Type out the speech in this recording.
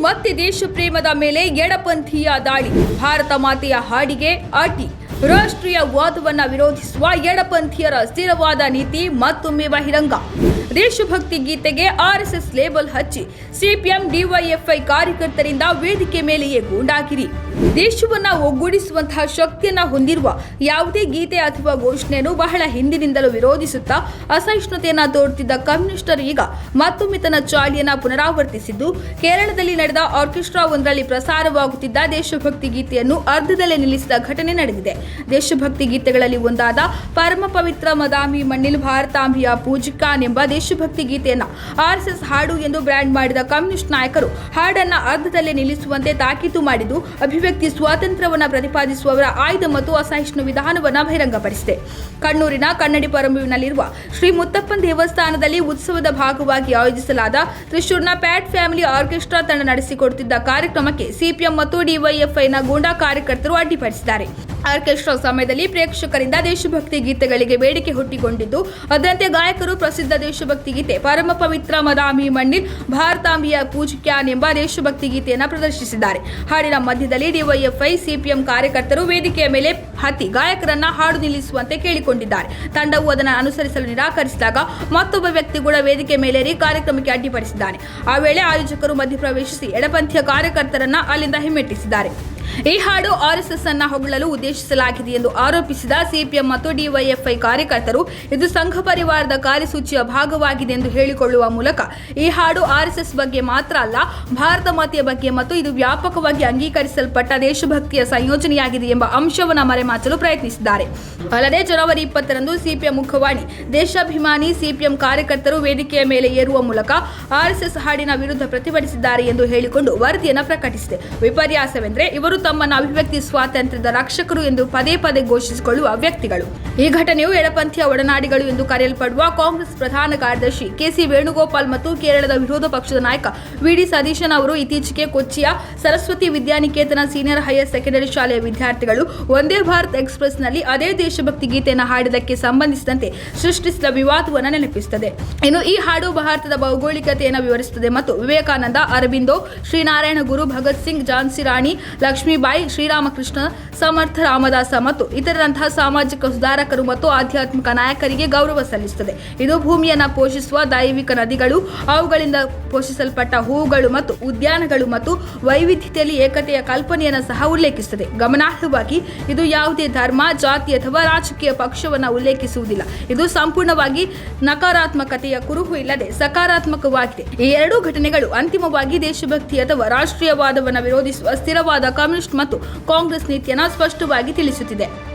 ಮತ್ತೆ ದೇಶ ಪ್ರೇಮದ ಮೇಲೆ ಎಡಪಂಥೀಯ ದಾಳಿ. ಭಾರತ ಮಾತೆಯ ಹಾಡಿಗೆ ಅಡ್ಡಿ. ರಾಷ್ಟ್ರೀಯ ವಾದವನ್ನ ವಿರೋಧಿಸುವ ಎಡಪಂಥೀಯರ ಸ್ಥಿರವಾದ ನೀತಿ ಮತ್ತೊಮ್ಮೆ ಬಹಿರಂಗ. ದೇಶಭಕ್ತಿ ಗೀತೆಗೆ ಆರ್ಎಸ್ಎಸ್ ಲೇಬಲ್ ಹಚ್ಚಿ ಸಿಪಿಎಂ ಡಿವೈಎಫ್ಐ ಕಾರ್ಯಕರ್ತರಿಂದ ವೇದಿಕೆ ಮೇಲೆಯೇ ಗೂಂಡಾಗಿರಿ. ದೇಶವನ್ನ ಒಗ್ಗೂಡಿಸುವಂತಹ ಶಕ್ತಿಯನ್ನ ಹೊಂದಿರುವ ಯಾವುದೇ ಗೀತೆ ಅಥವಾ ಘೋಷಣೆಯನ್ನು ಬಹಳ ಹಿಂದಿನಿಂದಲೂ ವಿರೋಧಿಸುತ್ತಾ ಅಸಹಿಷ್ಣುತೆಯನ್ನ ತೋರುತ್ತಿದ್ದ ಕಮ್ಯುನಿಸ್ಟರು ಈಗ ಮತ್ತೊಮ್ಮೆ ತನ್ನ ಚಾಳಿಯನ್ನ ಪುನರಾವರ್ತಿಸಿದ್ದು, ಕೇರಳದಲ್ಲಿ ನಡೆದ ಆರ್ಕೆಸ್ಟ್ರಾ ಒಂದರಲ್ಲಿ ಪ್ರಸಾರವಾಗುತ್ತಿದ್ದ ದೇಶಭಕ್ತಿ ಗೀತೆಯನ್ನು ಅರ್ಧದಲ್ಲೇ ನಿಲ್ಲಿಸಿದ ಘಟನೆ ನಡೆದಿದೆ. ದೇಶಭಕ್ತಿ ಗೀತೆಗಳಲ್ಲಿ ಒಂದಾದ ಪರಮ ಪವಿತ್ರ ಮದಾಮಿ ಮಣ್ಣಿಲ್ ಭಾರತಾಂಬಿಯ ಪೂಜಿಕಾನ್ ಎಂಬ ದೇಶಭಕ್ತಿ ಗೀತೆಯನ್ನ ಆರ್ಎಸ್ಎಸ್ ಹಾಡು ಎಂದು ಬ್ರ್ಯಾಂಡ್ ಮಾಡಿದ ಕಮ್ಯುನಿಸ್ಟ್ ನಾಯಕರು ಹಾಡನ್ನ ಅರ್ಧದಲ್ಲೇ ನಿಲ್ಲಿಸುವಂತೆ ತಾಕೀತು ಮಾಡಿದ್ದು, ಅಭಿವ್ಯಕ್ತಿ ಸ್ವಾತಂತ್ರ್ಯವನ್ನು ಪ್ರತಿಪಾದಿಸುವವರ ಆಯ್ದ ಮತ್ತು ಅಸಹಿಷ್ಣು ವಿಧಾನವನ್ನು ಬಹಿರಂಗಪಡಿಸಿದೆ. ಕಣ್ಣೂರಿನ ಕನ್ನಡಿ ಪರಂಬುವಿನಲ್ಲಿರುವ ಶ್ರೀ ಮುತ್ತಪ್ಪನ್ ದೇವಸ್ಥಾನದಲ್ಲಿ ಉತ್ಸವದ ಭಾಗವಾಗಿ ಆಯೋಜಿಸಲಾದ ತ್ರಿಶೂರ್ನ ಪ್ಯಾಟ್ ಫ್ಯಾಮಿಲಿ ಆರ್ಕೆಸ್ಟ್ರಾ ತಂಡ ನಡೆಸಿಕೊಡುತ್ತಿದ್ದ ಕಾರ್ಯಕ್ರಮಕ್ಕೆ ಸಿಪಿಎಂ ಮತ್ತು ಡಿವೈಎಫ್ಐನ ಗೂಂಡಾ ಕಾರ್ಯಕರ್ತರು ಅಡ್ಡಿಪಡಿಸಿದ್ದಾರೆ. ಆರ್ಕೆಸ್ಟ್ರಾ ಸಮಯದಲ್ಲಿ ಪ್ರೇಕ್ಷಕರಿಂದ ದೇಶಭಕ್ತಿ ಗೀತೆಗಳಿಗೆ ಬೇಡಿಕೆ ಹುಟ್ಟಿಕೊಂಡಿದ್ದು, ಅದರಂತೆ ಗಾಯಕರು ಪ್ರಸಿದ್ಧ ದೇಶಭಕ್ತಿ ಗೀತೆ ಪರಮ ಪವಿತ್ರ ಮದಾಮಿ ಮಣ್ಣಿಲ್ ಭಾರತಾಂಬಿಯ ಪೂಜಿಕ್ಯಾನ್ ಎಂಬ ದೇಶಭಕ್ತಿ ಗೀತೆಯನ್ನು ಪ್ರದರ್ಶಿಸಿದ್ದಾರೆ. ಹಾಡಿನ ಮಧ್ಯದಲ್ಲಿ ಡಿವೈಎಫ್ಐ, ಸಿಪಿಎಂ ಕಾರ್ಯಕರ್ತರು ವೇದಿಕೆಯ ಮೇಲೆ ಹತ್ತಿ ಗಾಯಕರನ್ನ ಹಾಡು ನಿಲ್ಲಿಸುವಂತೆ ಕೇಳಿಕೊಂಡಿದ್ದಾರೆ. ತಂಡವು ಅದನ್ನು ಅನುಸರಿಸಲು ನಿರಾಕರಿಸಿದಾಗ ಮತ್ತೊಬ್ಬ ವ್ಯಕ್ತಿ ಕೂಡ ವೇದಿಕೆ ಮೇಲೇರಿ ಕಾರ್ಯಕ್ರಮಕ್ಕೆ ಅಡ್ಡಿಪಡಿಸಿದ್ದಾನೆ. ಆ ವೇಳೆ ಆಯೋಜಕರು ಮಧ್ಯಪ್ರವೇಶಿಸಿ ಎಡಪಂಥೀಯ ಕಾರ್ಯಕರ್ತರನ್ನ ಅಲ್ಲಿಂದ ಹಿಮ್ಮೆಟ್ಟಿಸಿದ್ದಾರೆ. ಈ ಹಾಡು ಆರ್ಎಸ್ಎಸ್ ಅನ್ನ ಹೊಗಳಲು ಉದ್ದೇಶಿಸಲಾಗಿದೆ ಎಂದು ಆರೋಪಿಸಿದ ಸಿಪಿಎಂ ಮತ್ತು ಡಿವೈಎಫ್ಐ ಕಾರ್ಯಕರ್ತರು. ಇದು ಸಂಘ ಪರಿವಾರದ ಕಾರ್ಯಸೂಚಿಯ ಭಾಗವಾಗಿದೆ ಎಂದು ಹೇಳಿಕೊಳ್ಳುವ ಮೂಲಕ ಈ ಹಾಡು ಆರ್ಎಸ್ಎಸ್ ಬಗ್ಗೆ ಮಾತ್ರ ಅಲ್ಲ, ಭಾರತ ಮಾತೆಯ ಬಗ್ಗೆ ಮತ್ತು ಇದು ವ್ಯಾಪಕವಾಗಿ ಅಂಗೀಕರಿಸಲ್ಪಟ್ಟ ದೇಶಭಕ್ತಿಯ ಸಂಯೋಜನೆಯಾಗಿದೆ ಎಂಬ ಅಂಶವನ್ನು ಮರೆಮಾಚಲು ಪ್ರಯತ್ನಿಸಿದ್ದಾರೆ. ಅಲ್ಲದೆ ಜನವರಿ ಇಪ್ಪತ್ತರಂದು ಸಿಪಿಎಂ ಮುಖವಾಣಿ, ದೇಶಾಭಿಮಾನಿ ಸಿಪಿಎಂ ಕಾರ್ಯಕರ್ತರು ವೇದಿಕೆಯ ಮೇಲೆ ಏರುವ ಮೂಲಕ ಆರ್ಎಸ್ಎಸ್ ಹಾಡಿನ ವಿರುದ್ಧ ಪ್ರತಿಭಟಿಸಿದ್ದಾರೆ ಎಂದು ಹೇಳಿಕೊಂಡು ವರದಿಯನ್ನು ಪ್ರಕಟಿಸಿದೆ. ವಿಪರ್ಯಾಸವೆಂದರೆ ಇವರು ತಮ್ಮನ್ನು ಅಭಿವ್ಯಕ್ತಿ ಸ್ವಾತಂತ್ರ್ಯದ ರಕ್ಷಕರು ಎಂದು ಪದೇ ಪದೇ ಘೋಷಿಸಿಕೊಳ್ಳುವ ವ್ಯಕ್ತಿಗಳು. ಈ ಘಟನೆಯು ಎಡಪಂಥೀಯ ಒಡನಾಡಿಗಳು ಎಂದು ಕರೆಯಲ್ಪಡುವ ಕಾಂಗ್ರೆಸ್ ಪ್ರಧಾನ ಕಾರ್ಯದರ್ಶಿ ಕೆಸಿ ವೇಣುಗೋಪಾಲ್ ಮತ್ತು ಕೇರಳದ ವಿರೋಧ ಪಕ್ಷದ ನಾಯಕ ವಿಡಿ ಸತೀಶನ್ ಅವರು ಇತ್ತೀಚೆಗೆ ಕೊಚ್ಚಿಯ Saraswati Vidyaniketan senior higher secondary ಶಾಲೆಯ ವಿದ್ಯಾರ್ಥಿಗಳು ಒಂದೇ ಭಾರತ್ ಎಕ್ಸ್ಪ್ರೆಸ್ನಲ್ಲಿ ಅದೇ ದೇಶಭಕ್ತಿ ಗೀತೆಯನ್ನು ಹಾಡಿದ್ದಕ್ಕೆ ಸಂಬಂಧಿಸಿದಂತೆ ಸೃಷ್ಟಿಸಿದ ವಿವಾದವನ್ನು ನೆನಪಿಸುತ್ತದೆ. ಇನ್ನು ಈ ಹಾಡು ಭಾರತದ ಭೌಗೋಳಿಕತೆಯನ್ನು ವಿವರಿಸುತ್ತದೆ ಮತ್ತು ವಿವೇಕಾನಂದ, ಅರಬಿಂದೋ, ಶ್ರೀನಾರಾಯಣ ಗುರು, ಭಗತ್ ಸಿಂಗ್, ಝಾನ್ಸಿ ರಾಣಿ, ಲಕ್ಷ್ಮೀಬಾಯಿ ಶ್ರೀರಾಮಕೃಷ್ಣ ಸಮರ್ಥ ರಾಮದಾಸ ಮತ್ತು ಇತರರಂತಹ ಸಾಮಾಜಿಕ ಸುಧಾರಕರು ಮತ್ತು ಆಧ್ಯಾತ್ಮಿಕ ನಾಯಕರಿಗೆ ಗೌರವ ಸಲ್ಲಿಸುತ್ತದೆ. ಇದು ಭೂಮಿಯನ್ನು ಪೋಷಿಸುವ ದೈವಿಕ ನದಿಗಳು, ಅವುಗಳಿಂದ ಪೋಷಿಸಲ್ಪಟ್ಟ ಹೂವುಗಳು ಮತ್ತು ಉದ್ಯಾನಗಳು ಮತ್ತು ವೈವಿಧ್ಯತೆಯಲ್ಲಿ ಏಕತೆಯ ಕಲ್ಪನೆಯನ್ನು ಸಹ ಉಲ್ಲೇಖಿಸುತ್ತದೆ. ಗಮನಾರ್ಹವಾಗಿ, ಇದು ಯಾವುದೇ ಧರ್ಮ, ಜಾತಿ ಅಥವಾ ರಾಜಕೀಯ ಪಕ್ಷವನ್ನು ಉಲ್ಲೇಖಿಸುವುದಿಲ್ಲ. ಇದು ಸಂಪೂರ್ಣವಾಗಿ ನಕಾರಾತ್ಮಕತೆಯ ಕುರುಹು ಇಲ್ಲದೆ ಸಕಾರಾತ್ಮಕವಾಗಿದೆ. ಈ ಎರಡೂ ಘಟನೆಗಳು ಅಂತಿಮವಾಗಿ ದೇಶಭಕ್ತಿ ಅಥವಾ ರಾಷ್ಟ್ರೀಯವಾದವನ್ನು ವಿರೋಧಿಸುವ ಸ್ಥಿರವಾದ ಕಮ್ಯುನಿಸ್ಟ್ ಮತ್ತು ಕಾಂಗ್ರೆಸ್ ನೀತಿಯನ್ನು ಸ್ಪಷ್ಟವಾಗಿ ತಿಳಿಸುತ್ತಿದೆ.